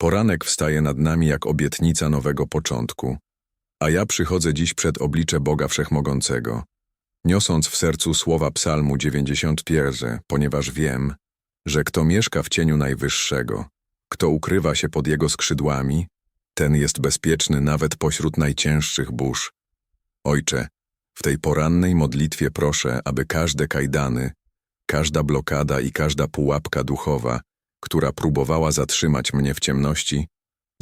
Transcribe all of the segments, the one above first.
Poranek wstaje nad nami jak obietnica nowego początku, a ja przychodzę dziś przed oblicze Boga Wszechmogącego, niosąc w sercu słowa Psalmu 91, ponieważ wiem, że kto mieszka w cieniu Najwyższego, kto ukrywa się pod Jego skrzydłami, ten jest bezpieczny nawet pośród najcięższych burz. Ojcze, w tej porannej modlitwie proszę, aby każde kajdany, każda blokada i każda pułapka duchowa, która próbowała zatrzymać mnie w ciemności,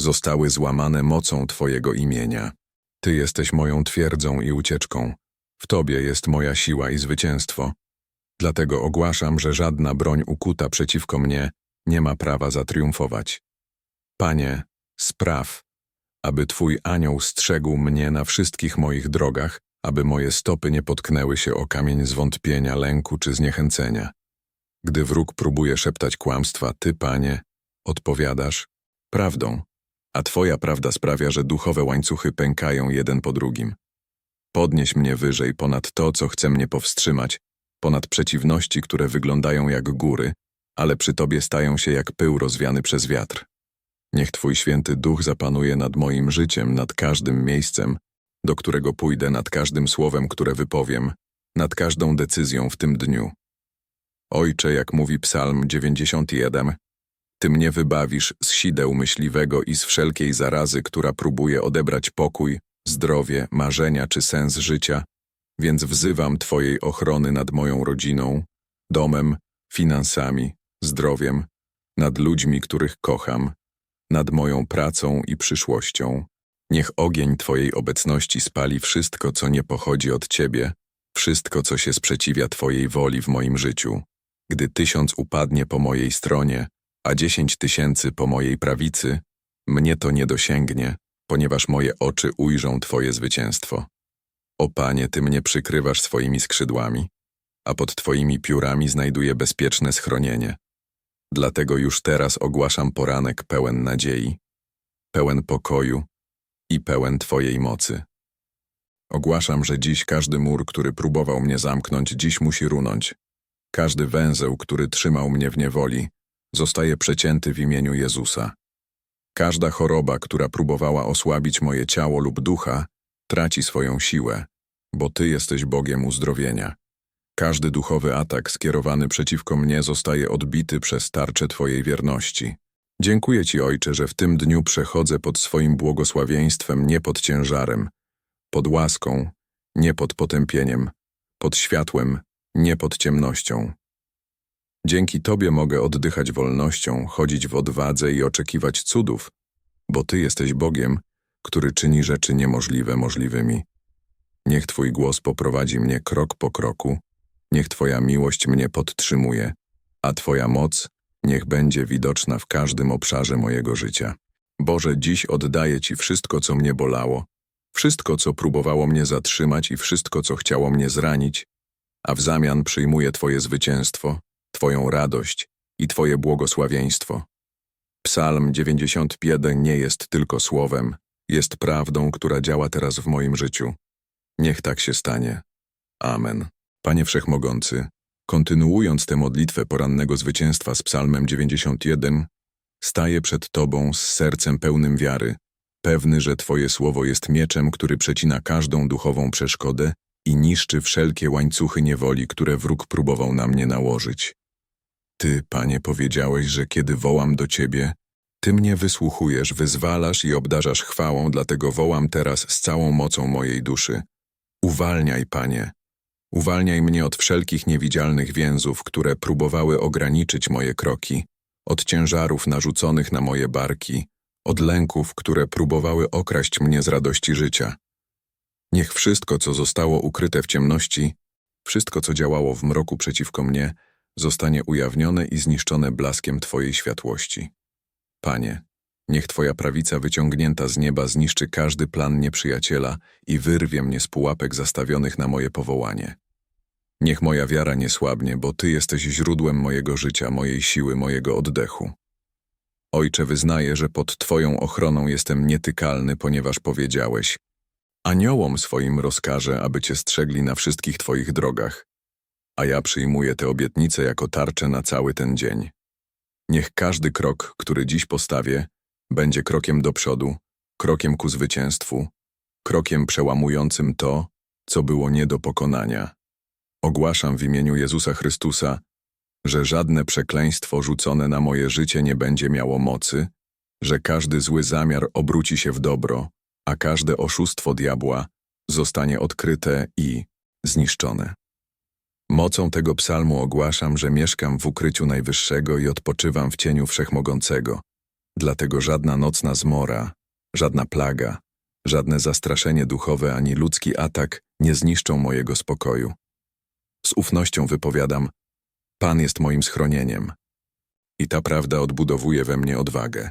zostały złamane mocą Twojego imienia. Ty jesteś moją twierdzą i ucieczką. W Tobie jest moja siła i zwycięstwo. Dlatego ogłaszam, że żadna broń ukuta przeciwko mnie nie ma prawa zatriumfować. Panie, spraw, aby Twój anioł strzegł mnie na wszystkich moich drogach, aby moje stopy nie potknęły się o kamień zwątpienia, lęku czy zniechęcenia. Gdy wróg próbuje szeptać kłamstwa, Ty, Panie, odpowiadasz prawdą, a Twoja prawda sprawia, że duchowe łańcuchy pękają jeden po drugim. Podnieś mnie wyżej ponad to, co chce mnie powstrzymać, ponad przeciwności, które wyglądają jak góry, ale przy Tobie stają się jak pył rozwiany przez wiatr. Niech Twój święty duch zapanuje nad moim życiem, nad każdym miejscem, do którego pójdę, nad każdym słowem, które wypowiem, nad każdą decyzją w tym dniu. Ojcze, jak mówi Psalm 91, Ty mnie wybawisz z sideł myśliwego i z wszelkiej zarazy, która próbuje odebrać pokój, zdrowie, marzenia czy sens życia, więc wzywam Twojej ochrony nad moją rodziną, domem, finansami, zdrowiem, nad ludźmi, których kocham, nad moją pracą i przyszłością. Niech ogień Twojej obecności spali wszystko, co nie pochodzi od Ciebie, wszystko, co się sprzeciwia Twojej woli w moim życiu. Gdy tysiąc upadnie po mojej stronie, a dziesięć tysięcy po mojej prawicy, mnie to nie dosięgnie, ponieważ moje oczy ujrzą Twoje zwycięstwo. O Panie, Ty mnie przykrywasz swoimi skrzydłami, a pod Twoimi piórami znajduję bezpieczne schronienie. Dlatego już teraz ogłaszam poranek pełen nadziei, pełen pokoju i pełen Twojej mocy. Ogłaszam, że dziś każdy mur, który próbował mnie zamknąć, dziś musi runąć. Każdy węzeł, który trzymał mnie w niewoli, zostaje przecięty w imieniu Jezusa. Każda choroba, która próbowała osłabić moje ciało lub ducha, traci swoją siłę, bo Ty jesteś Bogiem uzdrowienia. Każdy duchowy atak skierowany przeciwko mnie zostaje odbity przez tarczę Twojej wierności. Dziękuję Ci, Ojcze, że w tym dniu przechodzę pod swoim błogosławieństwem, nie pod ciężarem, pod łaską, nie pod potępieniem, pod światłem, nie pod ciemnością. Dzięki Tobie mogę oddychać wolnością, chodzić w odwadze i oczekiwać cudów, bo Ty jesteś Bogiem, który czyni rzeczy niemożliwe możliwymi. Niech Twój głos poprowadzi mnie krok po kroku, niech Twoja miłość mnie podtrzymuje, a Twoja moc niech będzie widoczna w każdym obszarze mojego życia. Boże, dziś oddaję Ci wszystko, co mnie bolało, wszystko, co próbowało mnie zatrzymać i wszystko, co chciało mnie zranić, a w zamian przyjmuję Twoje zwycięstwo, Twoją radość i Twoje błogosławieństwo. Psalm 91 nie jest tylko słowem, jest prawdą, która działa teraz w moim życiu. Niech tak się stanie. Amen. Panie Wszechmogący, kontynuując tę modlitwę porannego zwycięstwa z Psalmem 91, staję przed Tobą z sercem pełnym wiary, pewny, że Twoje słowo jest mieczem, który przecina każdą duchową przeszkodę i niszczy wszelkie łańcuchy niewoli, które wróg próbował na mnie nałożyć. Ty, Panie, powiedziałeś, że kiedy wołam do Ciebie, Ty mnie wysłuchujesz, wyzwalasz i obdarzasz chwałą, dlatego wołam teraz z całą mocą mojej duszy. Uwalniaj, Panie. Uwalniaj mnie od wszelkich niewidzialnych więzów, które próbowały ograniczyć moje kroki, od ciężarów narzuconych na moje barki, od lęków, które próbowały okraść mnie z radości życia. Niech wszystko, co zostało ukryte w ciemności, wszystko, co działało w mroku przeciwko mnie, zostanie ujawnione i zniszczone blaskiem Twojej światłości. Panie, niech Twoja prawica wyciągnięta z nieba zniszczy każdy plan nieprzyjaciela i wyrwie mnie z pułapek zastawionych na moje powołanie. Niech moja wiara nie słabnie, bo Ty jesteś źródłem mojego życia, mojej siły, mojego oddechu. Ojcze, wyznaję, że pod Twoją ochroną jestem nietykalny, ponieważ powiedziałeś – Aniołom swoim rozkażę, aby Cię strzegli na wszystkich Twoich drogach, a ja przyjmuję tę obietnicę jako tarczę na cały ten dzień. Niech każdy krok, który dziś postawię, będzie krokiem do przodu, krokiem ku zwycięstwu, krokiem przełamującym to, co było nie do pokonania. Ogłaszam w imieniu Jezusa Chrystusa, że żadne przekleństwo rzucone na moje życie nie będzie miało mocy, że każdy zły zamiar obróci się w dobro, a każde oszustwo diabła zostanie odkryte i zniszczone. Mocą tego psalmu ogłaszam, że mieszkam w ukryciu Najwyższego i odpoczywam w cieniu Wszechmogącego. Dlatego żadna nocna zmora, żadna plaga, żadne zastraszenie duchowe ani ludzki atak nie zniszczą mojego spokoju. Z ufnością wypowiadam, Pan jest moim schronieniem. I ta prawda odbudowuje we mnie odwagę.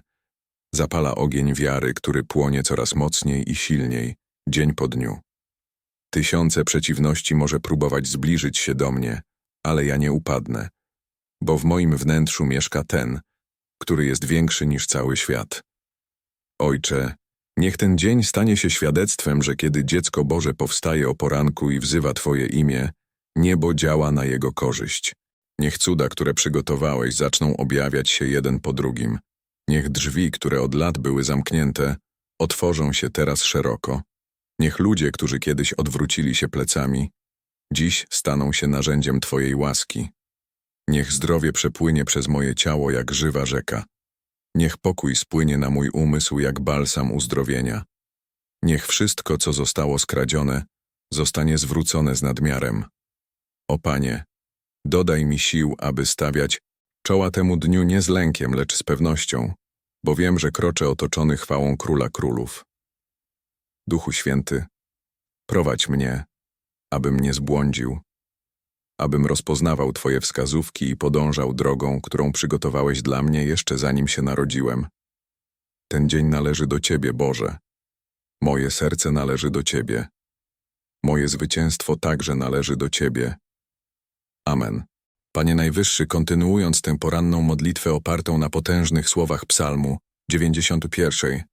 Zapala ogień wiary, który płonie coraz mocniej i silniej, dzień po dniu. Tysiące przeciwności może próbować zbliżyć się do mnie, ale ja nie upadnę, bo w moim wnętrzu mieszka ten, który jest większy niż cały świat. Ojcze, niech ten dzień stanie się świadectwem, że kiedy dziecko Boże powstaje o poranku i wzywa Twoje imię, niebo działa na jego korzyść. Niech cuda, które przygotowałeś, zaczną objawiać się jeden po drugim. Niech drzwi, które od lat były zamknięte, otworzą się teraz szeroko. Niech ludzie, którzy kiedyś odwrócili się plecami, dziś staną się narzędziem Twojej łaski. Niech zdrowie przepłynie przez moje ciało jak żywa rzeka. Niech pokój spłynie na mój umysł jak balsam uzdrowienia. Niech wszystko, co zostało skradzione, zostanie zwrócone z nadmiarem. O Panie, dodaj mi sił, aby stawiać czoła temu dniu nie z lękiem, lecz z pewnością, bo wiem, że kroczę otoczony chwałą Króla Królów. Duchu Święty, prowadź mnie, abym nie zbłądził, abym rozpoznawał Twoje wskazówki i podążał drogą, którą przygotowałeś dla mnie jeszcze zanim się narodziłem. Ten dzień należy do Ciebie, Boże. Moje serce należy do Ciebie. Moje zwycięstwo także należy do Ciebie. Amen. Panie Najwyższy, kontynuując tę poranną modlitwę opartą na potężnych słowach Psalmu 91,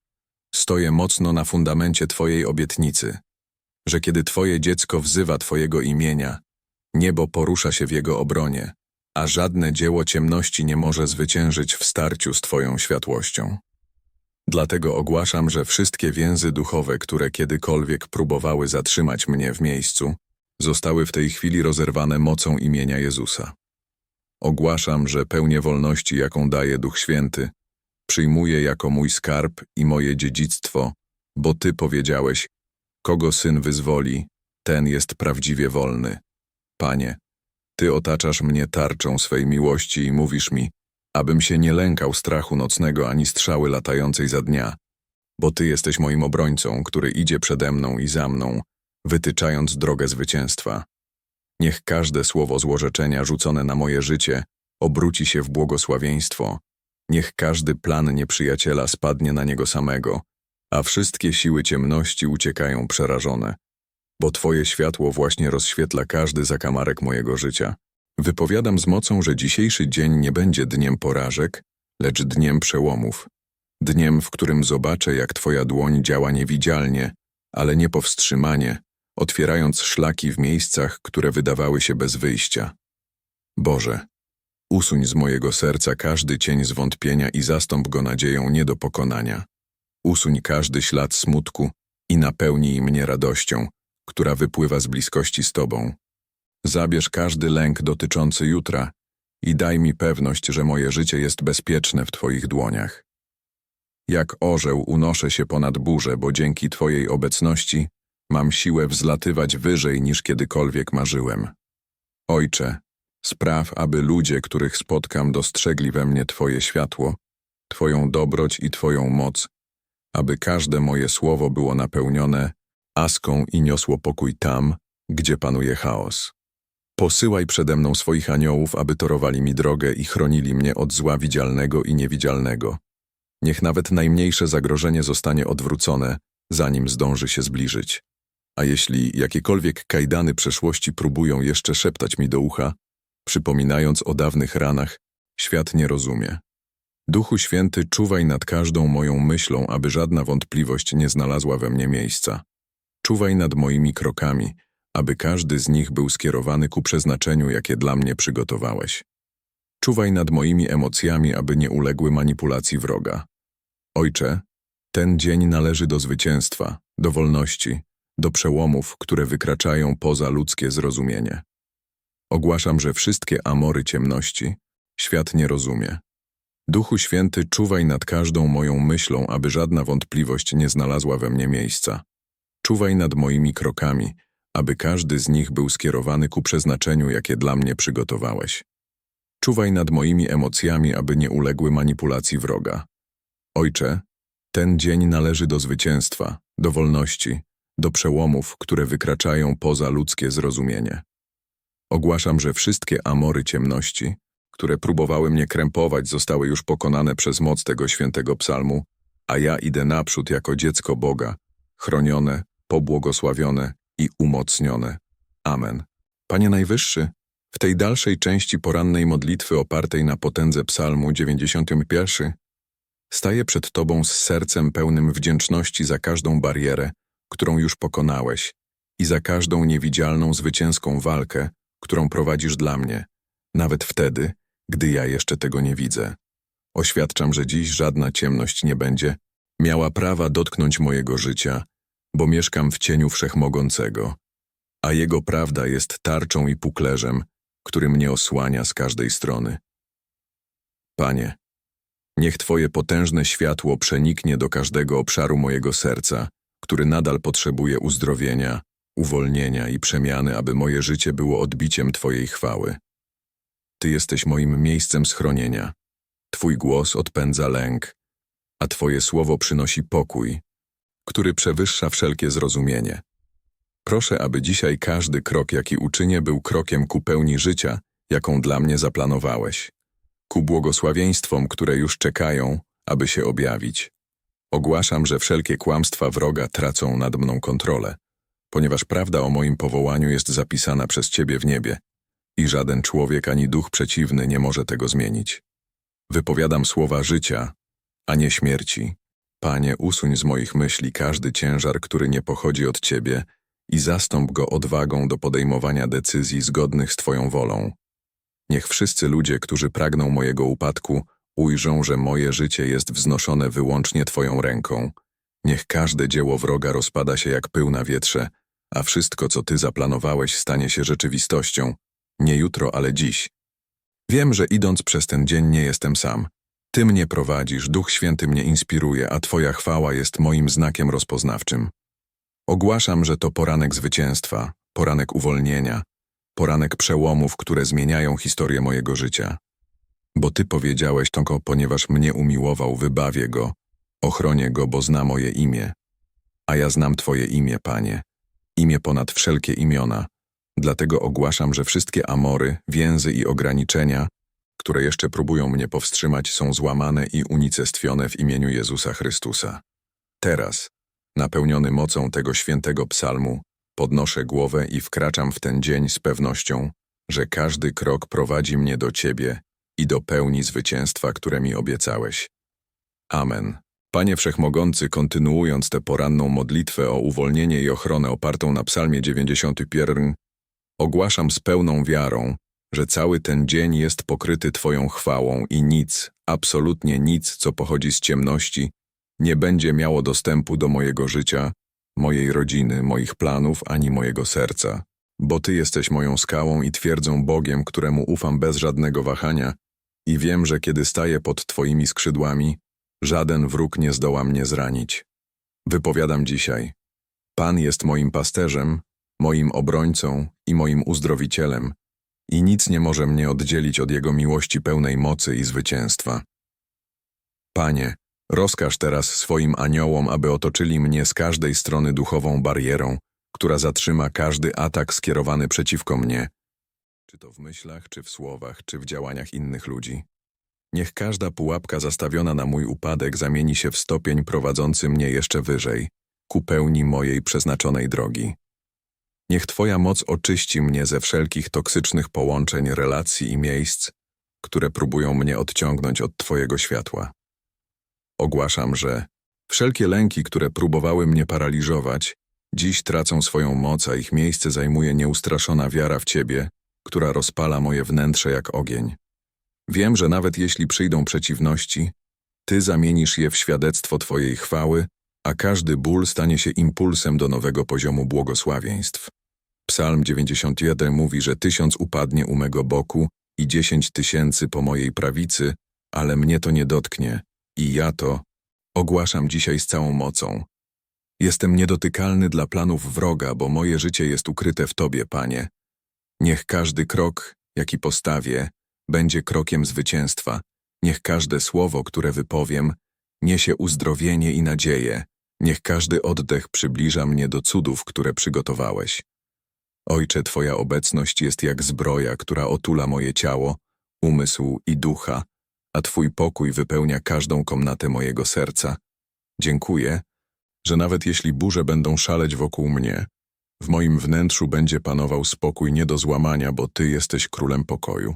stoję mocno na fundamencie Twojej obietnicy, że kiedy Twoje dziecko wzywa Twojego imienia, niebo porusza się w jego obronie, a żadne dzieło ciemności nie może zwyciężyć w starciu z Twoją światłością. Dlatego ogłaszam, że wszystkie więzy duchowe, które kiedykolwiek próbowały zatrzymać mnie w miejscu, zostały w tej chwili rozerwane mocą imienia Jezusa. Ogłaszam, że pełnię wolności, jaką daje Duch Święty, przyjmuję jako mój skarb i moje dziedzictwo, bo Ty powiedziałeś, kogo Syn wyzwoli, ten jest prawdziwie wolny. Panie, Ty otaczasz mnie tarczą swej miłości i mówisz mi, abym się nie lękał strachu nocnego ani strzały latającej za dnia, bo Ty jesteś moim obrońcą, który idzie przede mną i za mną, wytyczając drogę zwycięstwa. Niech każde słowo złorzeczenia rzucone na moje życie obróci się w błogosławieństwo. Niech każdy plan nieprzyjaciela spadnie na niego samego, a wszystkie siły ciemności uciekają przerażone. Bo Twoje światło właśnie rozświetla każdy zakamarek mojego życia. Wypowiadam z mocą, że dzisiejszy dzień nie będzie dniem porażek, lecz dniem przełomów. Dniem, w którym zobaczę, jak Twoja dłoń działa niewidzialnie, ale niepowstrzymanie, otwierając szlaki w miejscach, które wydawały się bez wyjścia. Boże, usuń z mojego serca każdy cień zwątpienia i zastąp go nadzieją nie do pokonania. Usuń każdy ślad smutku i napełnij mnie radością, która wypływa z bliskości z Tobą. Zabierz każdy lęk dotyczący jutra i daj mi pewność, że moje życie jest bezpieczne w Twoich dłoniach. Jak orzeł unoszę się ponad burzę, bo dzięki Twojej obecności mam siłę wzlatywać wyżej niż kiedykolwiek marzyłem. Ojcze, spraw, aby ludzie, których spotkam, dostrzegli we mnie Twoje światło, Twoją dobroć i Twoją moc, aby każde moje słowo było napełnione aską i niosło pokój tam, gdzie panuje chaos. Posyłaj przede mną swoich aniołów, aby torowali mi drogę i chronili mnie od zła widzialnego i niewidzialnego. Niech nawet najmniejsze zagrożenie zostanie odwrócone, zanim zdąży się zbliżyć. A jeśli jakiekolwiek kajdany przeszłości próbują jeszcze szeptać mi do ucha, przypominając o dawnych ranach, świat nie rozumie. Duchu Święty, czuwaj nad każdą moją myślą, aby żadna wątpliwość nie znalazła we mnie miejsca. Czuwaj nad moimi krokami, aby każdy z nich był skierowany ku przeznaczeniu, jakie dla mnie przygotowałeś. Czuwaj nad moimi emocjami, aby nie uległy manipulacji wroga. Ojcze, ten dzień należy do zwycięstwa, do wolności, do przełomów, które wykraczają poza ludzkie zrozumienie. Ogłaszam, że wszystkie amory ciemności świat nie rozumie. Duchu Święty, czuwaj nad każdą moją myślą, aby żadna wątpliwość nie znalazła we mnie miejsca. Czuwaj nad moimi krokami, aby każdy z nich był skierowany ku przeznaczeniu, jakie dla mnie przygotowałeś. Czuwaj nad moimi emocjami, aby nie uległy manipulacji wroga. Ojcze, ten dzień należy do zwycięstwa, do wolności, do przełomów, które wykraczają poza ludzkie zrozumienie. Ogłaszam, że wszystkie amory ciemności, które próbowały mnie krępować, zostały już pokonane przez moc tego świętego psalmu, a ja idę naprzód jako dziecko Boga, chronione, pobłogosławione i umocnione. Amen. Panie Najwyższy, w tej dalszej części porannej modlitwy opartej na potędze psalmu 91 staję przed Tobą z sercem pełnym wdzięczności za każdą barierę, którą już pokonałeś i za każdą niewidzialną zwycięską walkę, którą prowadzisz dla mnie, nawet wtedy, gdy ja jeszcze tego nie widzę. Oświadczam, że dziś żadna ciemność nie będzie miała prawa dotknąć mojego życia, bo mieszkam w cieniu Wszechmogącego, a Jego prawda jest tarczą i puklerzem, który mnie osłania z każdej strony. Panie, niech Twoje potężne światło przeniknie do każdego obszaru mojego serca, który nadal potrzebuje uzdrowienia, uwolnienia i przemiany, aby moje życie było odbiciem Twojej chwały. Ty jesteś moim miejscem schronienia. Twój głos odpędza lęk, a Twoje słowo przynosi pokój, który przewyższa wszelkie zrozumienie. Proszę, aby dzisiaj każdy krok, jaki uczynię, był krokiem ku pełni życia, jaką dla mnie zaplanowałeś, ku błogosławieństwom, które już czekają, aby się objawić. Ogłaszam, że wszelkie kłamstwa wroga tracą nad mną kontrolę, ponieważ prawda o moim powołaniu jest zapisana przez Ciebie w niebie i żaden człowiek ani duch przeciwny nie może tego zmienić. Wypowiadam słowa życia, a nie śmierci. Panie, usuń z moich myśli każdy ciężar, który nie pochodzi od Ciebie i zastąp go odwagą do podejmowania decyzji zgodnych z Twoją wolą. Niech wszyscy ludzie, którzy pragną mojego upadku, ujrzą, że moje życie jest wznoszone wyłącznie Twoją ręką. Niech każde dzieło wroga rozpada się jak pył na wietrze, a wszystko, co Ty zaplanowałeś, stanie się rzeczywistością, nie jutro, ale dziś. Wiem, że idąc przez ten dzień nie jestem sam. Ty mnie prowadzisz, Duch Święty mnie inspiruje, a Twoja chwała jest moim znakiem rozpoznawczym. Ogłaszam, że to poranek zwycięstwa, poranek uwolnienia, poranek przełomów, które zmieniają historię mojego życia. Bo Ty powiedziałeś to, ponieważ mnie umiłował, wybawię Go, ochronię Go, bo zna moje imię. A ja znam Twoje imię, Panie, imię ponad wszelkie imiona. Dlatego ogłaszam, że wszystkie amory, więzy i ograniczenia, które jeszcze próbują mnie powstrzymać, są złamane i unicestwione w imieniu Jezusa Chrystusa. Teraz, napełniony mocą tego świętego psalmu, podnoszę głowę i wkraczam w ten dzień z pewnością, że każdy krok prowadzi mnie do Ciebie i do pełni zwycięstwa, które mi obiecałeś. Amen. Panie Wszechmogący, kontynuując tę poranną modlitwę o uwolnienie i ochronę opartą na psalmie 91, ogłaszam z pełną wiarą, że cały ten dzień jest pokryty Twoją chwałą i nic, absolutnie nic, co pochodzi z ciemności, nie będzie miało dostępu do mojego życia, mojej rodziny, moich planów ani mojego serca. Bo Ty jesteś moją skałą i twierdzą Bogiem, któremu ufam bez żadnego wahania i wiem, że kiedy staję pod Twoimi skrzydłami, żaden wróg nie zdoła mnie zranić. Wypowiadam dzisiaj. Pan jest moim pasterzem, moim obrońcą i moim uzdrowicielem i nic nie może mnie oddzielić od Jego miłości pełnej mocy i zwycięstwa. Panie, rozkaż teraz swoim aniołom, aby otoczyli mnie z każdej strony duchową barierą, która zatrzyma każdy atak skierowany przeciwko mnie, czy to w myślach, czy w słowach, czy w działaniach innych ludzi. Niech każda pułapka zastawiona na mój upadek zamieni się w stopień prowadzący mnie jeszcze wyżej, ku pełni mojej przeznaczonej drogi. Niech Twoja moc oczyści mnie ze wszelkich toksycznych połączeń, relacji i miejsc, które próbują mnie odciągnąć od Twojego światła. Ogłaszam, że wszelkie lęki, które próbowały mnie paraliżować, dziś tracą swoją moc, a ich miejsce zajmuje nieustraszona wiara w Ciebie, która rozpala moje wnętrze jak ogień. Wiem, że nawet jeśli przyjdą przeciwności, Ty zamienisz je w świadectwo Twojej chwały, a każdy ból stanie się impulsem do nowego poziomu błogosławieństw. Psalm 91 mówi, że tysiąc upadnie u mego boku i dziesięć tysięcy po mojej prawicy, ale mnie to nie dotknie i ja to ogłaszam dzisiaj z całą mocą. Jestem niedotykalny dla planów wroga, bo moje życie jest ukryte w Tobie, Panie. Niech każdy krok, jaki postawię, będzie krokiem zwycięstwa. Niech każde słowo, które wypowiem, niesie uzdrowienie i nadzieję. Niech każdy oddech przybliża mnie do cudów, które przygotowałeś. Ojcze, Twoja obecność jest jak zbroja, która otula moje ciało, umysł i ducha, a Twój pokój wypełnia każdą komnatę mojego serca. Dziękuję, że nawet jeśli burze będą szaleć wokół mnie, w moim wnętrzu będzie panował spokój nie do złamania, bo Ty jesteś królem pokoju.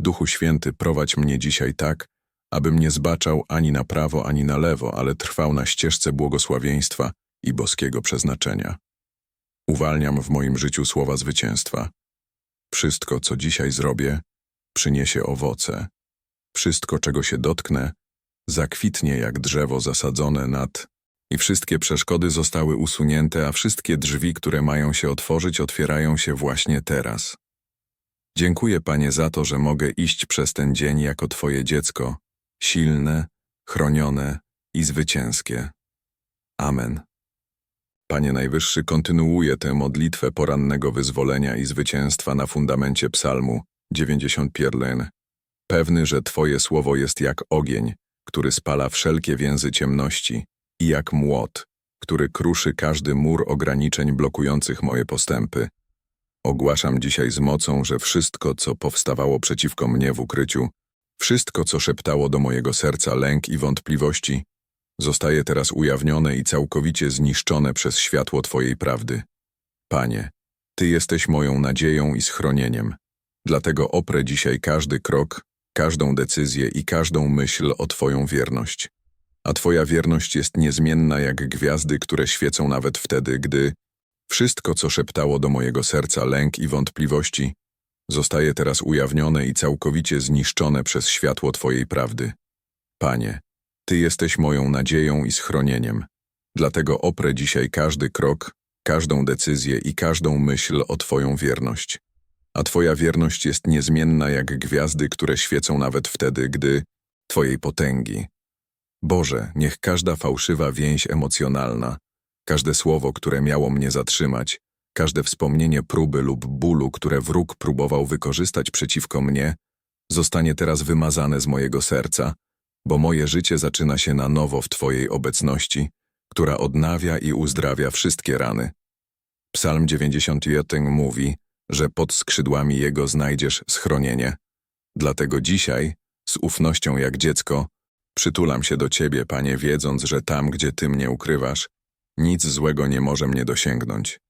Duchu Święty, prowadź mnie dzisiaj tak, abym nie zbaczał ani na prawo, ani na lewo, ale trwał na ścieżce błogosławieństwa i boskiego przeznaczenia. Uwalniam w moim życiu słowa zwycięstwa. Wszystko, co dzisiaj zrobię, przyniesie owoce. Wszystko, czego się dotknę, zakwitnie jak drzewo zasadzone nad i wszystkie przeszkody zostały usunięte, a wszystkie drzwi, które mają się otworzyć, otwierają się właśnie teraz. Dziękuję, Panie, za to, że mogę iść przez ten dzień jako Twoje dziecko, silne, chronione i zwycięskie. Amen. Panie Najwyższy, kontynuuję tę modlitwę porannego wyzwolenia i zwycięstwa na fundamencie Psalmu 91. Pewny, że Twoje słowo jest jak ogień, który spala wszelkie więzy ciemności i jak młot, który kruszy każdy mur ograniczeń blokujących moje postępy. Ogłaszam dzisiaj z mocą, że wszystko, co powstawało przeciwko mnie w ukryciu, wszystko, co szeptało do mojego serca lęk i wątpliwości, zostaje teraz ujawnione i całkowicie zniszczone przez światło Twojej prawdy. Panie, Ty jesteś moją nadzieją i schronieniem, dlatego oprę dzisiaj każdy krok, każdą decyzję i każdą myśl o Twoją wierność. A Twoja wierność jest niezmienna jak gwiazdy, które świecą nawet wtedy, gdy wszystko, co szeptało do mojego serca lęk i wątpliwości, zostaje teraz ujawnione i całkowicie zniszczone przez światło Twojej prawdy. Panie, Ty jesteś moją nadzieją i schronieniem, dlatego oprę dzisiaj każdy krok, każdą decyzję i każdą myśl o Twoją wierność. A Twoja wierność jest niezmienna jak gwiazdy, które świecą nawet wtedy, gdy Twojej potęgi. Boże, niech każda fałszywa więź emocjonalna, każde słowo, które miało mnie zatrzymać, każde wspomnienie próby lub bólu, które wróg próbował wykorzystać przeciwko mnie, zostanie teraz wymazane z mojego serca, bo moje życie zaczyna się na nowo w Twojej obecności, która odnawia i uzdrawia wszystkie rany. Psalm 91 mówi, że pod skrzydłami Jego znajdziesz schronienie. Dlatego dzisiaj, z ufnością jak dziecko, przytulam się do Ciebie, Panie, wiedząc, że tam, gdzie Ty mnie ukrywasz, nic złego nie może mnie dosięgnąć.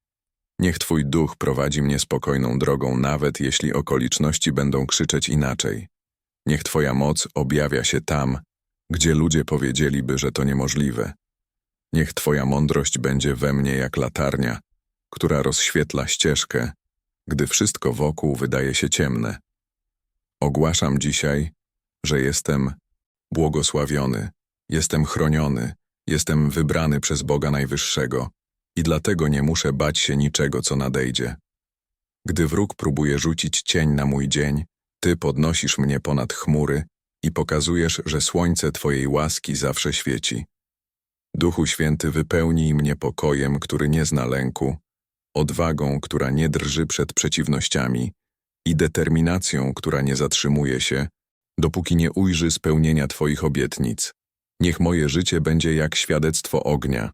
Niech Twój duch prowadzi mnie spokojną drogą, nawet jeśli okoliczności będą krzyczeć inaczej. Niech Twoja moc objawia się tam, gdzie ludzie powiedzieliby, że to niemożliwe. Niech Twoja mądrość będzie we mnie jak latarnia, która rozświetla ścieżkę, gdy wszystko wokół wydaje się ciemne. Ogłaszam dzisiaj, że jestem błogosławiony, jestem chroniony, jestem wybrany przez Boga Najwyższego i dlatego nie muszę bać się niczego, co nadejdzie. Gdy wróg próbuje rzucić cień na mój dzień, Ty podnosisz mnie ponad chmury i pokazujesz, że słońce Twojej łaski zawsze świeci. Duchu Święty, wypełnij mnie pokojem, który nie zna lęku, odwagą, która nie drży przed przeciwnościami i determinacją, która nie zatrzymuje się, dopóki nie ujrzy spełnienia Twoich obietnic. Niech moje życie będzie jak świadectwo ognia,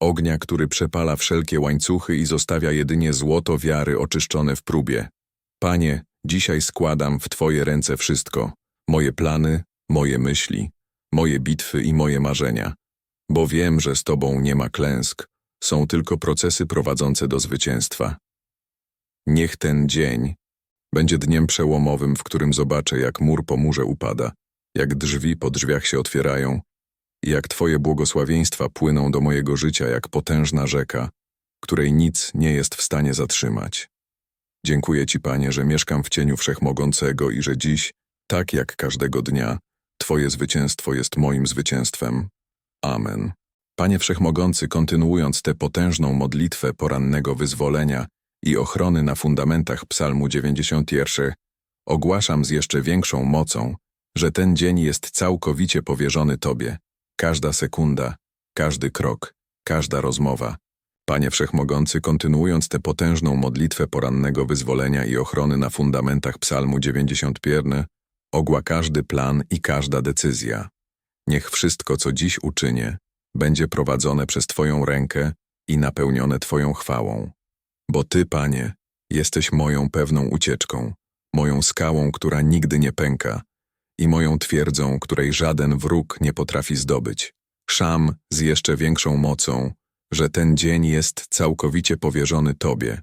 ognia, który przepala wszelkie łańcuchy i zostawia jedynie złoto wiary oczyszczone w próbie. Panie, dzisiaj składam w Twoje ręce wszystko, moje plany, moje myśli, moje bitwy i moje marzenia, bo wiem, że z Tobą nie ma klęsk, są tylko procesy prowadzące do zwycięstwa. Niech ten dzień będzie dniem przełomowym, w którym zobaczę, jak mur po murze upada, jak drzwi po drzwiach się otwierają, i jak Twoje błogosławieństwa płyną do mojego życia jak potężna rzeka, której nic nie jest w stanie zatrzymać. Dziękuję Ci, Panie, że mieszkam w cieniu Wszechmogącego i że dziś, tak jak każdego dnia, Twoje zwycięstwo jest moim zwycięstwem. Amen. Panie Wszechmogący, kontynuując tę potężną modlitwę porannego wyzwolenia i ochrony na fundamentach Psalmu 91, ogłaszam z jeszcze większą mocą, że ten dzień jest całkowicie powierzony Tobie. Każda sekunda, każdy krok, każda rozmowa. Panie Wszechmogący, kontynuując tę potężną modlitwę porannego wyzwolenia i ochrony na fundamentach Psalmu 91, ogła każdy plan i każda decyzja. Niech wszystko, co dziś uczynię, będzie prowadzone przez Twoją rękę i napełnione Twoją chwałą. Bo Ty, Panie, jesteś moją pewną ucieczką, moją skałą, która nigdy nie pęka i moją twierdzą, której żaden wróg nie potrafi zdobyć. Szam z jeszcze większą mocą, że ten dzień jest całkowicie powierzony Tobie.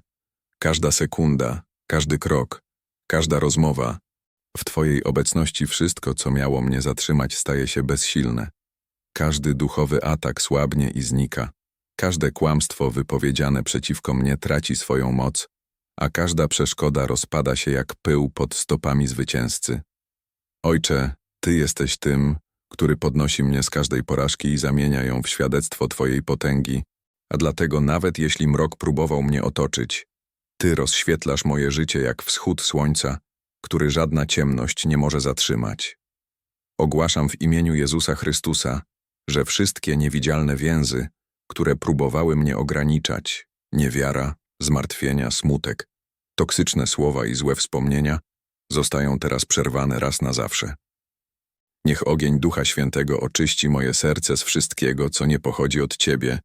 Każda sekunda, każdy krok, każda rozmowa, w Twojej obecności wszystko, co miało mnie zatrzymać, staje się bezsilne. Każdy duchowy atak słabnie i znika. Każde kłamstwo wypowiedziane przeciwko mnie traci swoją moc, a każda przeszkoda rozpada się jak pył pod stopami zwycięzcy. Ojcze, Ty jesteś tym, który podnosi mnie z każdej porażki i zamienia ją w świadectwo Twojej potęgi, a dlatego nawet jeśli mrok próbował mnie otoczyć, Ty rozświetlasz moje życie jak wschód słońca, który żadna ciemność nie może zatrzymać. Ogłaszam w imieniu Jezusa Chrystusa, że wszystkie niewidzialne więzy, które próbowały mnie ograniczać, niewiara, zmartwienia, smutek, toksyczne słowa i złe wspomnienia, zostają teraz przerwane raz na zawsze. Niech ogień Ducha Świętego oczyści moje serce z wszystkiego, co nie pochodzi od Ciebie,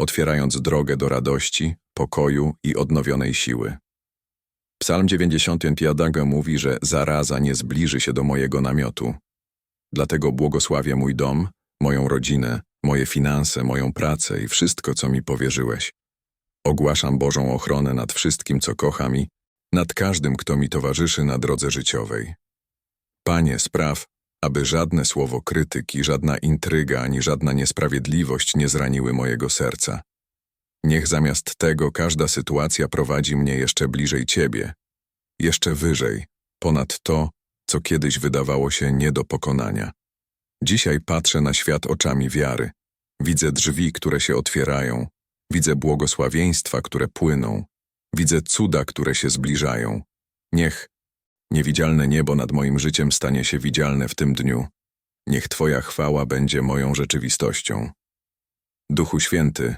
otwierając drogę do radości, pokoju i odnowionej siły. Psalm 95 mówi, że zaraza nie zbliży się do mojego namiotu. Dlatego błogosławię mój dom, moją rodzinę, moje finanse, moją pracę i wszystko, co mi powierzyłeś. Ogłaszam Bożą ochronę nad wszystkim, co kocham i nad każdym, kto mi towarzyszy na drodze życiowej. Panie, spraw, aby żadne słowo krytyki, żadna intryga ani żadna niesprawiedliwość nie zraniły mojego serca. Niech zamiast tego każda sytuacja prowadzi mnie jeszcze bliżej Ciebie, jeszcze wyżej, ponad to, co kiedyś wydawało się nie do pokonania. Dzisiaj patrzę na świat oczami wiary. Widzę drzwi, które się otwierają, widzę błogosławieństwa, które płyną, widzę cuda, które się zbliżają. Niech niewidzialne niebo nad moim życiem stanie się widzialne w tym dniu. Niech Twoja chwała będzie moją rzeczywistością. Duchu Święty,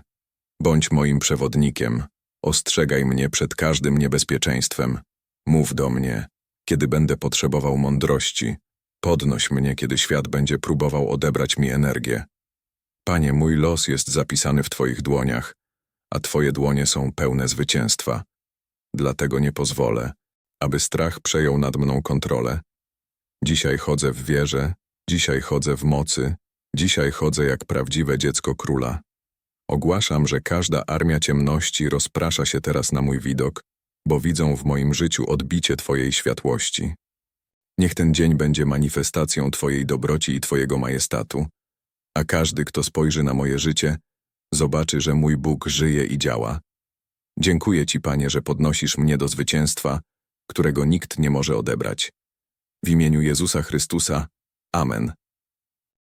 bądź moim przewodnikiem, ostrzegaj mnie przed każdym niebezpieczeństwem. Mów do mnie, kiedy będę potrzebował mądrości. Podnoś mnie, kiedy świat będzie próbował odebrać mi energię. Panie, mój los jest zapisany w Twoich dłoniach, a Twoje dłonie są pełne zwycięstwa. Dlatego nie pozwolę, aby strach przejął nad mną kontrolę. Dzisiaj chodzę w wierze, dzisiaj chodzę w mocy, dzisiaj chodzę jak prawdziwe dziecko króla. Ogłaszam, że każda armia ciemności rozprasza się teraz na mój widok, bo widzą w moim życiu odbicie Twojej światłości. Niech ten dzień będzie manifestacją Twojej dobroci i Twojego majestatu, a każdy, kto spojrzy na moje życie, zobaczy, że mój Bóg żyje i działa. Dziękuję Ci, Panie, że podnosisz mnie do zwycięstwa, którego nikt nie może odebrać. W imieniu Jezusa Chrystusa. Amen.